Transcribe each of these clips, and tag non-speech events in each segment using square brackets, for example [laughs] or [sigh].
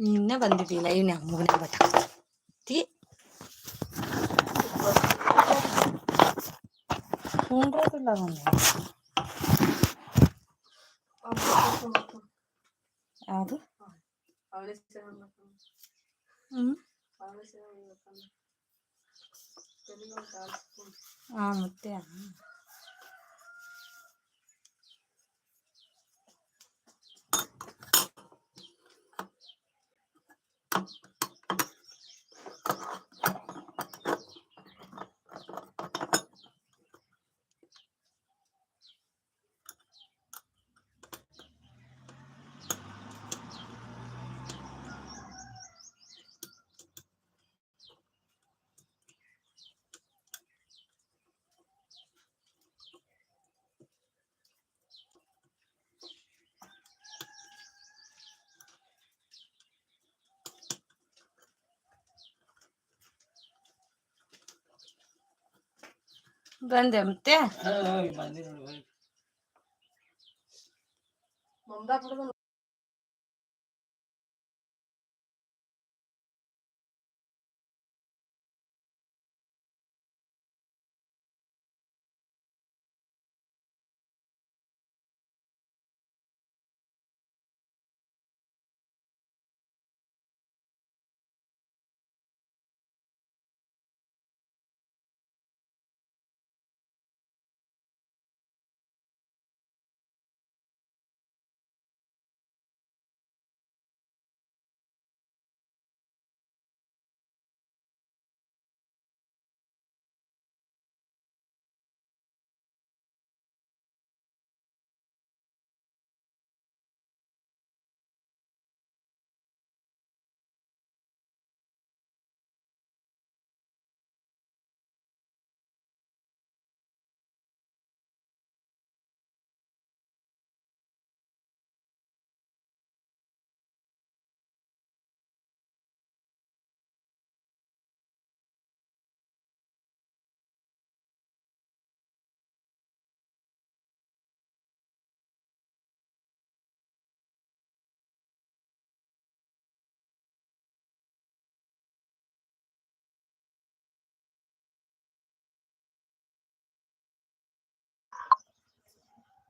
ನಿನ್ನೆ ಬಂದಿದ್ದಿಲ್ಲ ಇವ್ನ ಮೂಗನೆ ಬಟ್ಟ ತಿ ಕುಂಡ್ರದಿಲ್ಲ ಅವನು ಯಾವುದು ಹ್ಮ್ ಹಾ ಮತ್ತೆ ಬಂದೆ ಮತ್ತೆ.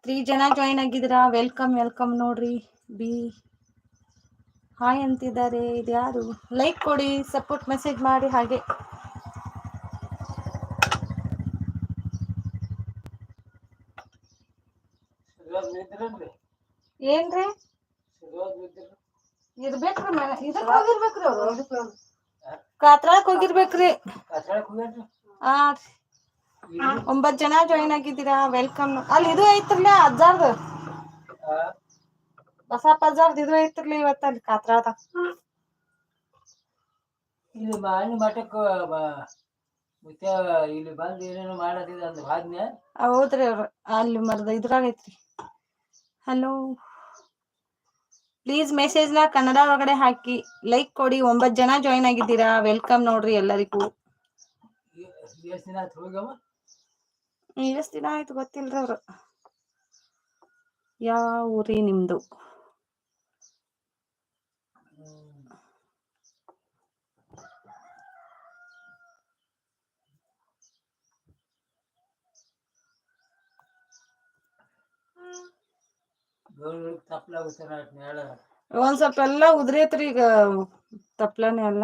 ತ್ರೀ ಜನ ಜಾಯಿನ್ ಆಗಿದ್ದೀರಾ? ವೆಲ್ಕಮ್ ವೆಲ್ಕಮ್ ನೋಡ್ರಿ. ಬಿ. ಹಾಯ್ ಅಂತಿದ್ದಾರೆ. ಇದ್ಯಾರು ಲೈಕ್ ಕೊಡಿ ಸಪೋರ್ಟ್ ಮೆಸೇಜ್ ಮಾಡಿ ಹಾಗೆ. ಏನ್ರಿ? ಇರ್ಬೇಕ್ರಿ ಮನೆ. ಇದಕ್ ಹೋಗಿರ್ಬೇಕ್ರಿ ಅವ್ರು. ಕಾತ್ರಾಕ್ ಹೋಗಿರ್ಬೇಕ್ರಿ. ಆ ಒಂಬತ್ ಜನ ಜಾಯಿನ್ ಆಗಿದ್ದೀರಾ? ವೆಲ್ಕಮ್ ಅಲ್ಲಿ ಇದು ಐತ್ರಲ್ಲ ಅಜ್ಜಾರ್ದು? ಬಸಪ್ಪ ಅಜ್ಜಾರ್ದು ಇದು ಐತ್ರಲ್ಲ ಇವತ್ತಲ್ಲಿ ಕಾತ್ರಾದ. ಇಲ್ಲಿ ಇದು ಮಠಕ್ಕೆ ಮತ್ತೆ ಇಲ್ಲಿ ಬಂದು ಏನೇನು ಮಾಡತ್ತಿದ ಅಂತ ಆಜ್ಞೆ. ಹೌದ್ರಿ ಅವ್ರು. ಅಲ್ಲಿ ಮರದ ಇದ್ರಾಗ ಐತ್ರಿ. ಹಲೋ ಪ್ಲೀಸ್ ಮೆಸೇಜ್ನ ಕನ್ನಡ ಒಳಗಡೆ ಹಾಕಿ. ಲೈಕ್ ಕೊಡಿ. ಒಂಬತ್ ಜನ ಜಾಯಿನ್ ಆಗಿದ್ದೀರಾ? ವೆಲ್ಕಮ್ ನೋಡ್ರಿ ಎಲ್ಲರಿಗೂ. ಎಷ್ಟು ದಿನ ಆಯ್ತು ಎಷ್ಟ್ ದಿನ ಆಯ್ತು ಗೊತ್ತಿಲ್ರಿ ಅವ್ರು. ಯಾವ ಊರಿ ನಿಮ್ದು? ಒಂದ್ ಸ್ವಲ್ಪ ಎಲ್ಲಾ ಉದ್ರೈತ್ರಿ ಈಗ ತಪ್ಲನೆ ಎಲ್ಲ.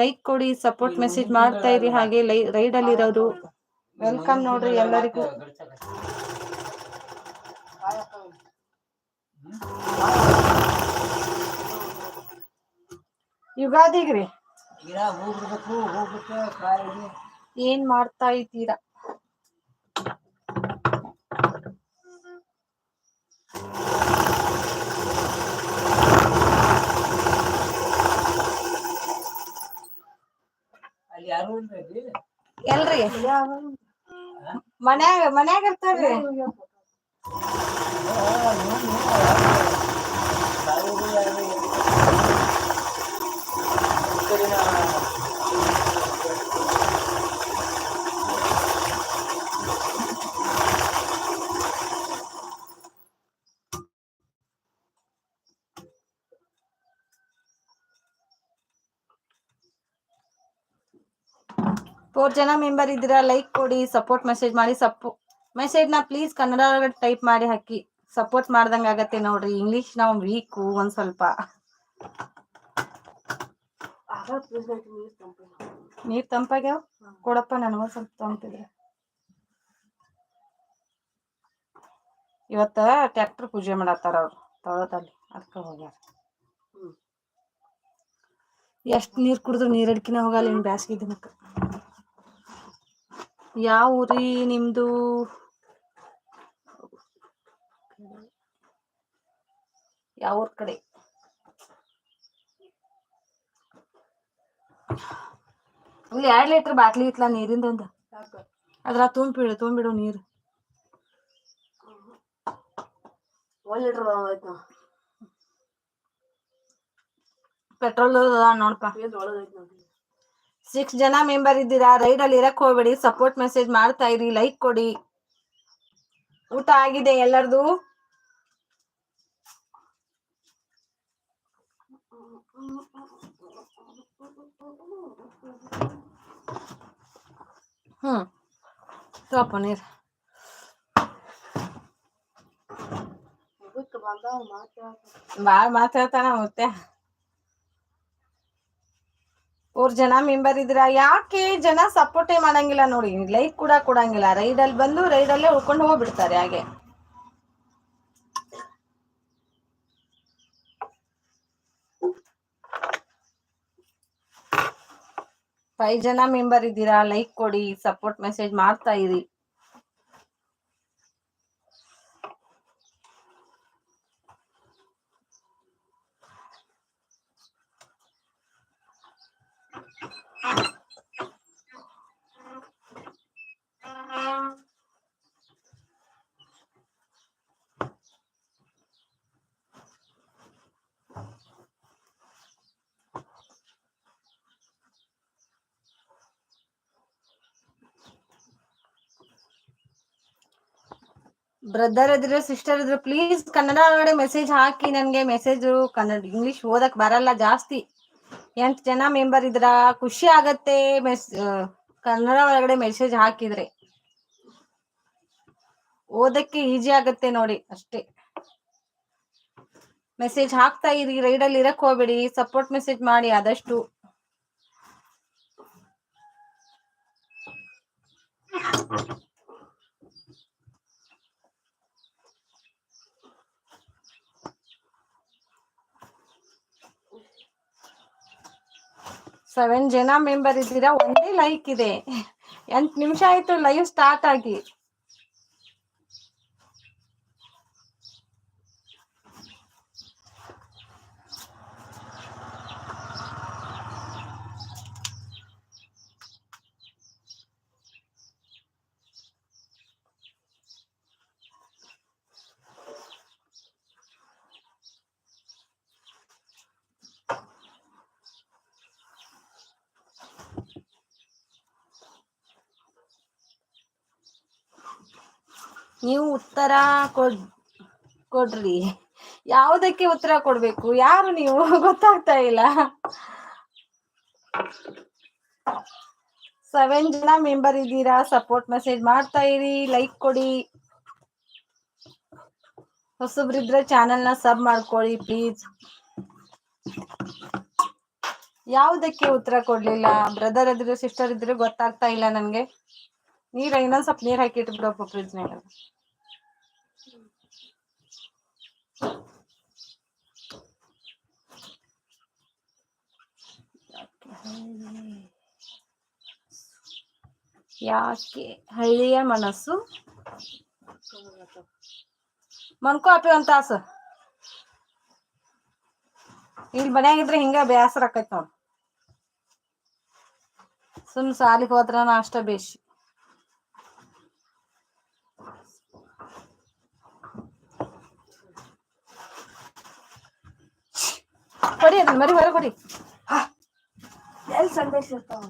ಲೈಕ್ ಕೊಡಿ ಸಪೋರ್ಟ್ ಮೆಸೇಜ್ ಮಾಡ್ತಾ ಇರಿ ಹಾಗೆ ರೈಡ್ ಅಲ್ಲಿ ಇರೋರು ವೆಲ್ಕಮ್ ನೋಡ್ರಿ ಎಲ್ಲರಿಗೂ. ಯುಗಾದಿಗ್ರಿ. ಏನ್ ಮಾಡ್ತಾ ಇದ್ದೀರಾ? ಎಲ್ರಿ? ಮನ್ಯಾಗ ಮನ್ಯಾಗ ಇರ್ತಾರ್ರಿ. ಫೋರ್ ಜನ ಮೆಂಬರ್ ಇದ್ದೀರಾ ಲೈಕ್ ಕೊಡಿ ಸಪೋರ್ಟ್ ಮೆಸೇಜ್ ಮಾಡಿ ಸಪೋ ಮೆಸೇಜ್ನ ಪ್ಲೀಸ್ ಕನ್ನಡ ಒಳಗಡೆ ಟೈಪ್ ಮಾಡಿ ಹಾಕಿ. ಸಪೋರ್ಟ್ ಮಾಡ್ದಂಗೆ ಆಗತ್ತೆ ನೋಡ್ರಿ ಇಂಗ್ಲೀಷ್ ನಾವು ವೀಕು ಒಂದ್ ಸ್ವಲ್ಪ. ನೀರ್ ತಂಪಾಗ್ಯಾವ? ಕೊಡಪ್ಪ ನನಗೊಂದ್ ಸ್ವಲ್ಪ ತಂಪಿದ್ರೆ. ಇವತ್ತ ಟ್ರ್ಯಾಕ್ಟರ್ ಪೂಜೆ ಮಾಡತ್ತಾರ ಅವ್ರು ತೊಳದಲ್ಲಿ ಅದಕ್ಕೆ ಹೋಗ್ಯಾರ. ಎಷ್ಟ್ ನೀರ್ ಕುಡಿದ್ರು ನೀರ್ ಅಡ್ಕಿನ ಹೋಗಲ್ಲ ಇನ್ ಬ್ಯಾಸ್ಗೆ ದಿನಕ್ಕ. ಯಾವ ಊರಿ ನಿಮ್ದು? ಯಾವ ಊರ್ ಕಡೆ? ಇಲ್ಲಿ ಎರಡ್ ಲೀಟರ್ ಬಾಟ್ಲಿ ಇತ್ಲ ನೀರಿಂದ ಒಂದು ಅದ್ರ ತುಂಬಿಡು ತುಂಬಿಡು ನೀರು. ಒಂದ್ ಲೀಟರ್ ಪೆಟ್ರೋಲ್ ನೋಡಪ್ಪ ಏನ್ ಒಳಗೈತಿ ನೋಡಿ ಸಿಕ್ಸ್ ಜನ ಮೆಂಬರ್ ಇದ್ದೀರಾ? ರೈಡ್ ಅಲ್ಲಿ ಇರಕ್ ಹೋಗ್ಬೇಡಿ. ಸಪೋರ್ಟ್ ಮೆಸೇಜ್ ಮಾಡ್ತಾ ಇರಿ. ಲೈಕ್ ಕೊಡಿ. ಊಟ ಆಗಿದೆ ಎಲ್ಲರದು? ಹ್ಮ್. ತಗೋ ನೀರ್. ಬಾಳ್ ಮಾತಾಡ್ತಾನ ಮತ್ತೆ. ಮೂರ್ ಜನ ಮೆಂಬರ್ ಇದ್ರ ಯಾಕೆ ಜನ ಸಪೋರ್ಟೇ ಮಾಡಂಗಿಲ್ಲ ನೋಡಿ ಲೈಕ್ ಕೂಡ ಕೊಡಂಗಿಲ್ಲ. ರೈಡಲ್ಲಿ ಬಂದು ರೈಡಲ್ಲೇ ಉಳ್ಕೊಂಡು ಹೋಗ್ಬಿಡ್ತಾರೆ ಹಾಗೆ. ಫೈವ್ ಜನ ಮೆಂಬರ್ ಇದ್ದೀರಾ? ಲೈಕ್ ಕೊಡಿ ಸಪೋರ್ಟ್ ಮೆಸೇಜ್ ಮಾಡ್ತಾ ಇರಿ. ಬ್ರದರ್ ಇದ್ರೆ ಸಿಸ್ಟರ್ ಇದ್ರೆ ಪ್ಲೀಸ್ ಕನ್ನಡ ಒಳಗಡೆ ಮೆಸೇಜ್ ಹಾಕಿ ನನಗೆ ಮೆಸೇಜ್ ಕನ್ನಡ ಇಂಗ್ಲಿಷ್ ಓದಕ್ ಬರಲ್ಲ ಜಾಸ್ತಿ. ಎಂತ ಜನ ಮೆಂಬರ್ ಇದ್ರ, ಖುಷಿ ಆಗತ್ತೆ ಮೆಸ್ ಕನ್ನಡ ಒಳಗಡೆ ಮೆಸೇಜ್ ಹಾಕಿದ್ರೆ. ಓದಕ್ಕೆ ಈಜಿ ಆಗತ್ತೆ ನೋಡಿ ಅಷ್ಟೇ. ಮೆಸೇಜ್ ಹಾಕ್ತಾ ಇರಿ ಅಲ್ಲಿ ಇರಕ್ ಹೋಗ್ಬೇಡಿ ಸಪೋರ್ಟ್ ಮೆಸೇಜ್ ಮಾಡಿ ಆದಷ್ಟು. ಸೆವೆನ್ ಜನ ಮೆಂಬರ್ ಇದ್ದೀರಾ? ಒಂದೇ ಲೈಕ್ ಇದೆ. ಎಂಟ್ ನಿಮಿಷ ಆಯ್ತು ಲೈವ್ ಸ್ಟಾರ್ಟ್ ಆಗಿ. ನೀವು ಉತ್ತರ ಕೊಡ್, ಕೊಡ್ರಿ. ಯಾವುದಕ್ಕೆ ಉತ್ತರ ಕೊಡ್ಬೇಕು? ಯಾರು ನೀವು? [laughs] ಗೊತ್ತಾಗ್ತಾ ಇಲ್ಲ. ಸೆವೆನ್ ಜನ ಮೆಂಬರ್ ಇದ್ದೀರಾ? ಸಪೋರ್ಟ್ ಮೆಸೇಜ್ ಮಾಡ್ತಾ ಇರಿ ಲೈಕ್ ಕೊಡಿ. ಹೊಸಬ್ರಿದ್ರೆ ಚಾನೆಲ್ನ ಸಬ್ ಮಾಡ್ಕೊಳ್ಳಿ ಪ್ಲೀಸ್ ಯಾವುದಕ್ಕೆ ಉತ್ತರ ಕೊಡ್ಲಿಲ್ಲ? ಬ್ರದರ್ ಇದ್ರೆ ಸಿಸ್ಟರ್ ಇದ್ರೆ ಗೊತ್ತಾಗ್ತಾ ಇಲ್ಲ ನನ್ಗೆ. ನೀರ ಇನ್ನೊಂದ್ ಸ್ವಲ್ಪ ನೀರ್ ಹಾಕಿಟ್ಬಿಡಪ್ಪ ಫ್ರಿಜ್ ಫ್ರಿಜ್ನಾಗ ಯಾಕೆ ಹಳ್ಳಿಯ ಮನಸ್ಸು? ಮನ್ಕೋ ಅಪ್ಪಿ ಒಂದ್ ತಾಸು ಇಲ್ಲಿ ಮನ್ಯಾಗಿದ್ರೆ ಹಿಂಗ ಬೇಸರ ಆಕೈತಿ ನೋಡ್. ಸುಮ್ ಸಾಲಿಗೆ ಹೋದ್ರ ಅಷ್ಟ ಬೇಷ್. ಕೊಡಿ ಅದನ್ನ ಮರಿ ಕೊಡಿ ಎಲ್ಲಿ ಸಂದೇಶ ಇರ್ತಾವ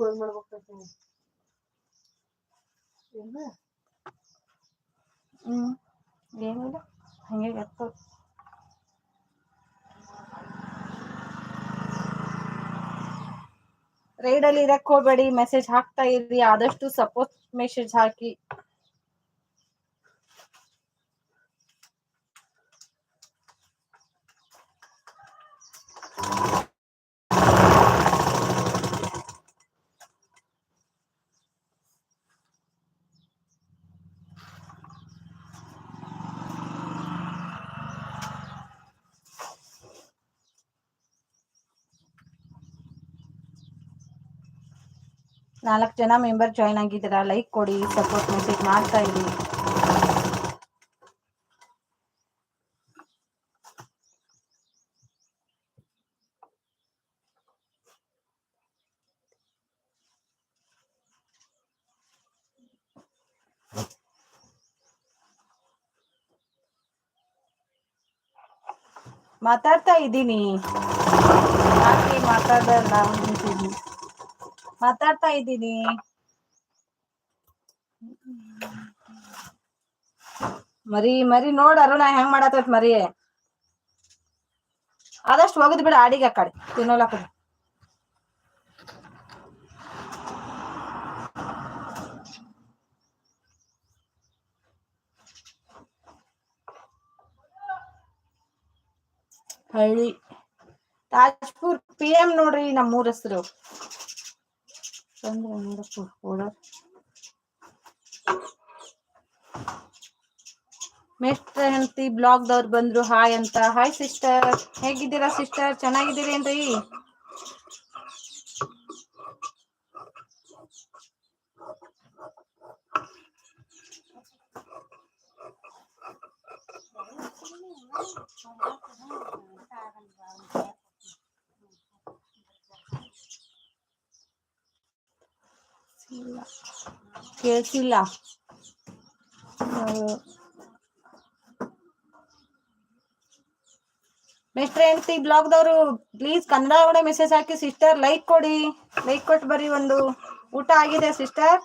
ಒಂದ್ ಮಾಡ್ಬೇಕು ಹ್ಮ್ ಏನಿಲ್ಲ ಹಂಗೆ ಎತ್ತೋ ರೈಡಲ್ಲಿ ಇರಕ್ ಹೋಗ್ಬೇಡಿ ಮೆಸೇಜ್ ಹಾಕ್ತಾ ಇರ್ರಿ ಆದಷ್ಟು ಸಪೋರ್ಟ್ ಮೆಸೇಜ್ ಹಾಕಿ. ನಾಲ್ಕು ಜನ ಮೆಂಬರ್ ಜಾಯ್ನ್ ಆಗಿದ್ದೀರಾ? ಲೈಕ್ ಕೊಡಿ ಸಪೋರ್ಟ್ ಮೆಸೇಜ್ ಮಾಡ್ತಾ ಇರಿ. ಮಾತಾಡ್ತಾ ಇದ್ದೀನಿ. ಯಾಕೆ ಮಾತಾಡಲ್ಲ ಅಂತೀನಿ. ಮಾತಾಡ್ತಾ ಇದ್ದೀನಿ. ಮರಿ ಮರಿ ನೋಡ ಅರುಣ, ಹೆಂಗ್ ಮಾಡತ್ತೈತ್ ಮರಿ? ಆದಷ್ಟು ಹೋಗುದ್ ಬಿಡ ಆಡಿಗೆ ಕಡೆ. ತಿನ್ನೋಲ ಕಡೆ. ಹಳ್ಳಿ. ತಾಜ್ಪುರ್ ಪಿ ಎಂ ನೋಡ್ರಿ ನಮ್ಮ ಊರ ಹೆಸರು. ಚಂದ್ರ ನೋಡಪ್ಪ ಓಡಾಡ್ ಮೇಷ್ಟ್ರ ಹೆಂಡತಿ ಬ್ಲಾಗ್ದವ್ರು ಬಂದ್ರು ಹಾಯ್ ಅಂತ ಹಾಯ್ ಸಿಸ್ಟರ್ ಹೇಗಿದ್ದೀರಾ ಸಿಸ್ಟರ್ ಚೆನ್ನಾಗಿದ್ದೀರೇನ್ರಿ ಕೇಳಿಸಿಲ್ಲ ಮೆಸ್ಟ್ರ ಹೆಂಡತಿ ಬ್ಲಾಗ್ದವರು ಪ್ಲೀಸ್ ಕನ್ನಡ ಒಳಗಡೆ ಮೆಸೇಜ್ ಹಾಕಿ ಸಿಸ್ಟರ್ ಲೈಕ್ ಕೊಡಿ. ಲೈಕ್ ಕೊಟ್ಟು ಬರ್ರಿ ಒಂದು. ಊಟ ಆಗಿದೆ ಸಿಸ್ಟರ್